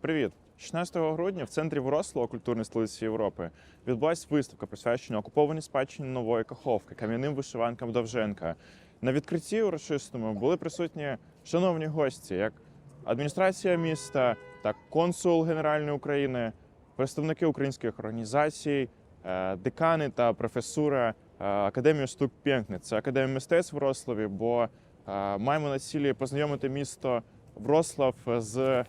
Привіт! 16 грудня в центрі Врослава, культурної столиці Європи, відбулася виставка, присвячена окупованій спадщині нової Каховки, кам'яним вишиванкам Довженка. На відкритті урочистому були присутні шановні гості, як адміністрація міста, так консул Генеральної України, представники українських організацій, е, декани та професура е, Академії штук Пєнкне. Це Академія мистецтв Врославі, бо е, маємо на цілі познайомити місто Врослав з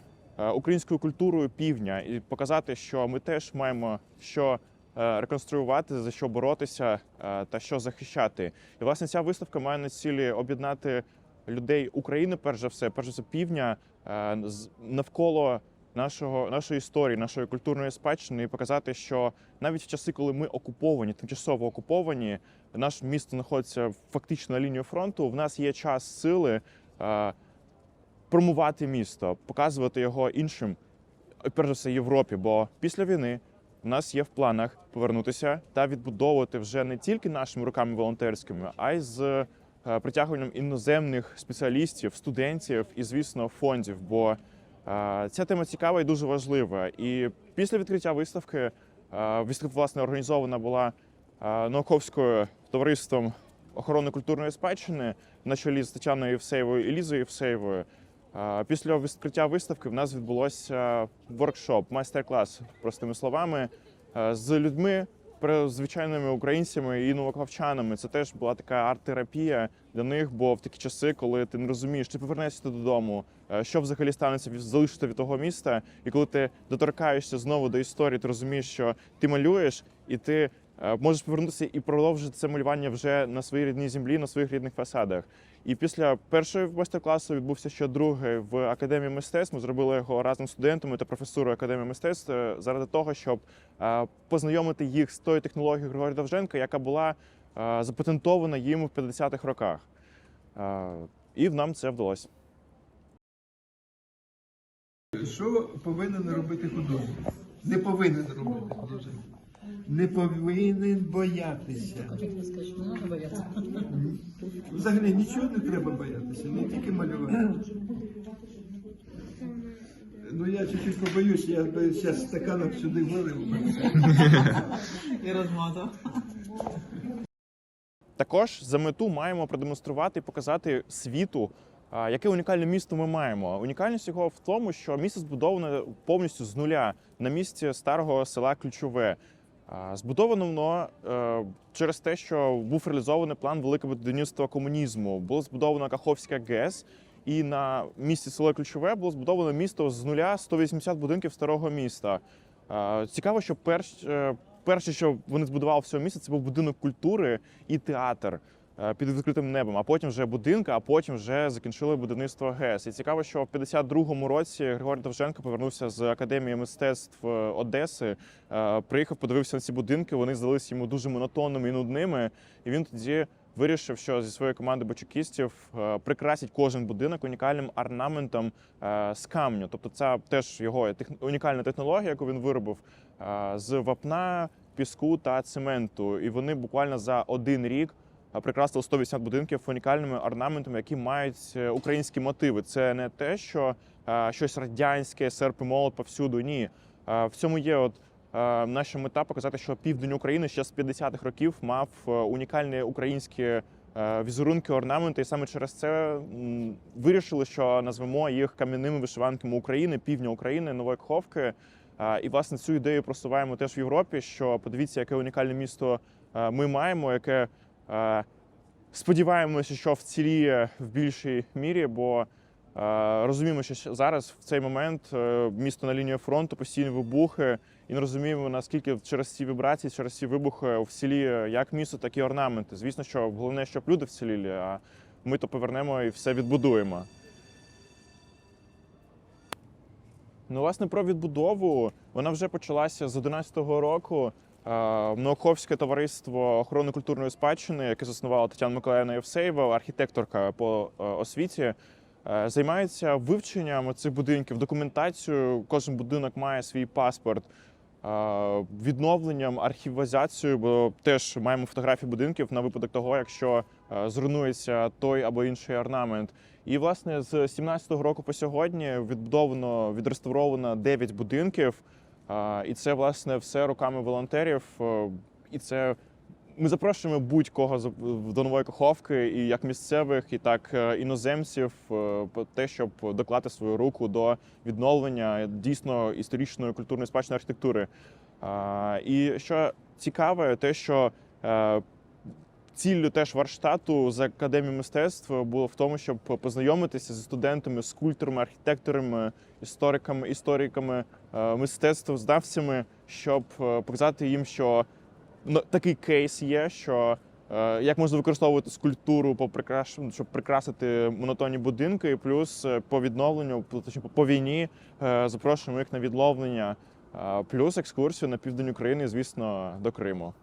українською культурою півдня і показати, що ми теж маємо що е, реконструювати, за що боротися е, та що захищати. І власне ця виставка має на цілі об'єднати людей України, перш за все, перш за все, півдня е, навколо нашого нашої історії, нашої культурної спадщини, і показати, що навіть в часи, коли ми окуповані, тимчасово окуповані, наше місто знаходиться фактично на лінії фронту. В нас є час сили. Промувати місто, показувати його іншим, перш за все, Європі. Бо після війни в нас є в планах повернутися та відбудовувати вже не тільки нашими руками волонтерськими, а й з е, притягуванням іноземних спеціалістів, студентів і, звісно, фондів. Бо е, ця тема цікава і дуже важлива. І після відкриття виставки е, виставка власне організована була науковською товариством охорони культурної спадщини на чолі з Тетяною Євсеєвою і Лізою Євсеєвою. Після відкриття виставки в нас відбулося воркшоп, майстер-клас, простими словами, з людьми, звичайними українцями і новоковчанами. Це теж була така арт-терапія для них, бо в такі часи, коли ти не розумієш, чи повернешся додому, що взагалі станеться залишити від того міста, і коли ти доторкаєшся знову до історії, ти розумієш, що ти малюєш і ти. Е, Можеш повернутися і продовжити це малювання вже на своїй рідній землі, на своїх рідних фасадах. І після першого майстер-класу відбувся ще другий в академії мистецтв. Ми зробили його разом з студентами та професурою академії мистецтв е, заради того, щоб е, познайомити їх з тою технологією Григорія Довженка, яка була запатентована їм в 50-х роках. І нам це вдалося. Що повинен робити художник? Не повинен робити художник. Не повинен боятися. Треба боятися. Взагалі нічого не треба боятися, не тільки малювати. Ну я чуть-чуть побоюсь, я би зараз стаканом сюди вилив. І розмазав. Також за мету маємо продемонструвати і показати світу, а, яке унікальне місто ми маємо. Унікальність його в тому, що місто збудоване повністю з нуля на місці старого села Ключове. Збудовано воно е, через те, що був реалізований план великого будівництва комунізму. Було збудовано Каховська ГЕС, і на місці село Ключове було збудовано місто з нуля 180 будинків старого міста. Цікаво, що перш, е, перше, що вони збудували в цьому місці, це був будинок культури і театр під відкритим небом, а потім вже будинка, а потім вже закінчили будівництво ГЕС. І цікаво, що в 52-му році Григорій Довженко повернувся з академії мистецтв е, Одеси. е, Приїхав, подивився на ці будинки. Вони здалися йому дуже монотонними і нудними. І він тоді вирішив, що зі своєю командою бочукістів е, прикрасить кожен будинок унікальним орнаментом е, з камню. Тобто, це теж його унікальна технологія, яку він виробив е, з вапна, піску та цементу. І вони буквально за один рік е, прикрасили 180 будинків унікальними орнаментами, які мають е, українські мотиви. Це не те, що е, щось радянське, серп і молот повсюду. Ні. Е, В цьому є от наша мета показати, що південь України ще з 50-х років мав унікальні українські візерунки, орнаменти, і саме через це вирішили, що назвемо їх кам'яними вишиванками України, півдня України, нової Каховки. І власне цю ідею просуваємо теж в Європі. Що подивіться, яке унікальне місто ми маємо, яке сподіваємося, що вціліє в більшій мірі, бо е, розуміємо, що зараз в цей момент е, місто на лінії фронту постійні вибухи, і не розуміємо, наскільки через ці вібрації, через ці вибухи вціліє як місто, так і орнаменти. Звісно, що головне, щоб люди вціліли, а ми то повернемо і все відбудуємо. Ну, власне, про відбудову вона вже почалася з 11-го року. Е, Науковське товариство охорони культурної спадщини, яке заснувала Тетяна Миколаївна Євсеєва, архітекторка по е, освіті, е, займається вивченням цих будинків, документацією. Кожен будинок має свій паспорт, е, відновленням, архівізацією, бо теж маємо фотографії будинків на випадок того, якщо е, зруйнується той або інший орнамент. І власне з 17-го року по сьогодні відбудовано відреставровано 9 будинків. І це власне все руками волонтерів. Е, І це ми запрошуємо будь-кого до нової каховки, і як місцевих, і так е, іноземців, е, те, щоб доклати свою руку до відновлення дійсно історичної культурної спадщини архітектури. І що цікаве, те, що ціллю теж Варштату з академії мистецтв було в тому, щоб познайомитися зі студентами, скульпторами, архітекторами, істориками, істориками, е, мистецтвознавцями, щоб е, показати їм, що ну, такий кейс є, що е, як можна використовувати скульптуру по прикраш... щоб прикрасити монотонні будинки, і плюс по відновленню, точніше, по війні запрошуємо їх на відновлення, плюс екскурсію на південь України, звісно, до Криму.